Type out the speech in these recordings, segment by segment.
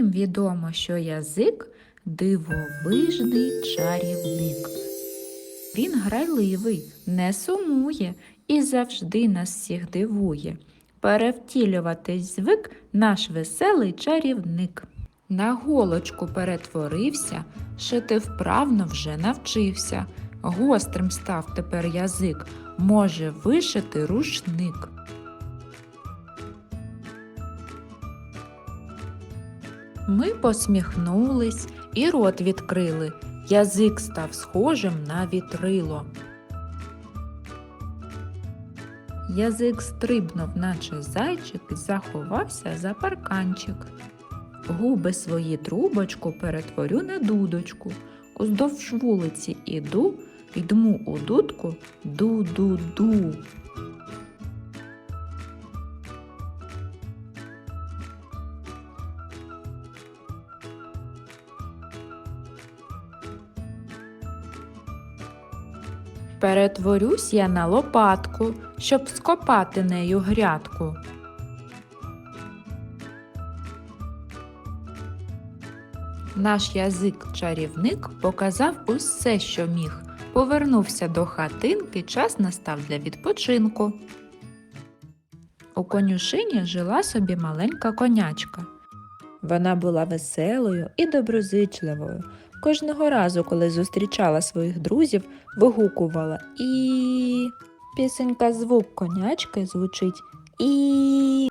Відомо, що язик дивовижний чарівник. Він грайливий, не сумує і завжди нас всіх дивує. Перевтілюватись звик наш веселий чарівник. На голочку перетворився, шити вправно вже навчився. Гострим став тепер язик, може вишити рушник. Ми посміхнулись і рот відкрили. Язик став схожим на вітрило. Язик стрибнув, наче зайчик, і заховався за парканчик. Губи свої трубочку перетворю на дудочку. Уздовж вулиці іду, й дму у дудку ду-ду-ду. Перетворюсь я на лопатку, щоб скопати нею грядку. Наш язик-чарівник показав усе, що міг. Повернувся до хатинки, час настав для відпочинку. У конюшині жила собі маленька конячка. Вона була веселою і доброзичливою. Кожного разу, коли зустрічала своїх друзів, вигукувала і. Пісенька звук конячки звучить і.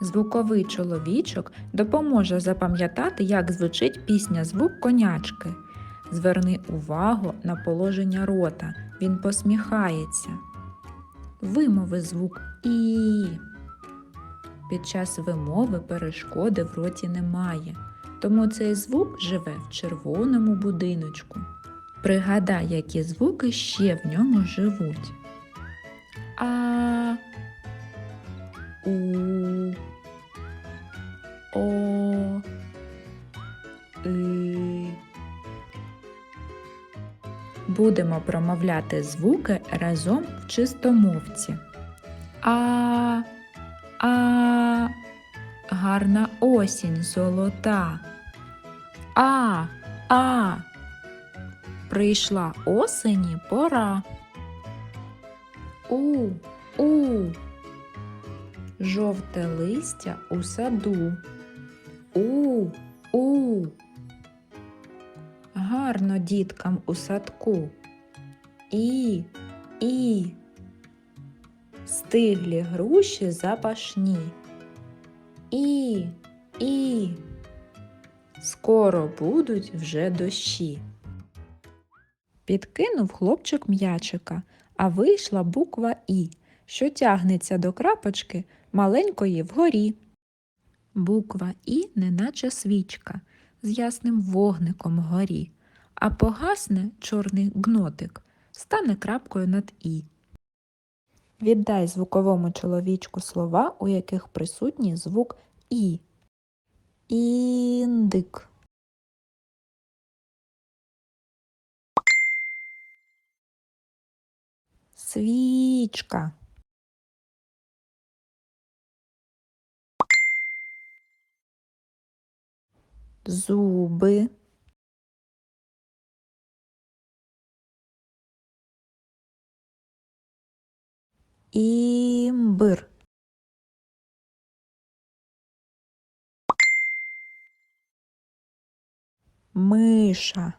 Звуковий чоловічок допоможе запам'ятати, як звучить пісня звук конячки. Зверни увагу на положення рота. Він посміхається. Вимови звук І. Під час вимови перешкоди в роті немає, тому цей звук живе в червоному будиночку. Пригадай, які звуки ще в ньому живуть. А. У. О. И. Будемо промовляти звуки разом в чистомовці. А. А. Гарна осінь золота. А. А. Прийшла осені пора. У. У. Жовте листя у саду. У. У. Гарно діткам у садку. І. І. Стиглі груші запашні. І. І. Скоро будуть вже дощі. Підкинув хлопчик м'ячика, а вийшла буква І, що тягнеться до крапочки маленької вгорі. Буква І неначе свічка з ясним вогником вгорі, а погасне чорний гнотик, стане крапкою над І. Віддай звуковому чоловічку слова, у яких присутній звук І. Індик. Свічка. Зуби. Імбир. Миша.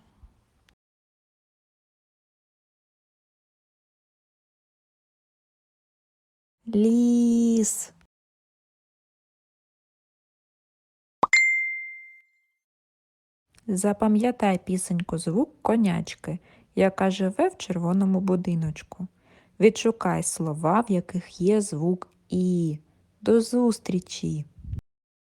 Ліс. Запам'ятай пісеньку звук конячки, яка живе в червоному будиночку. Відшукай слова, в яких є звук І. До зустрічі!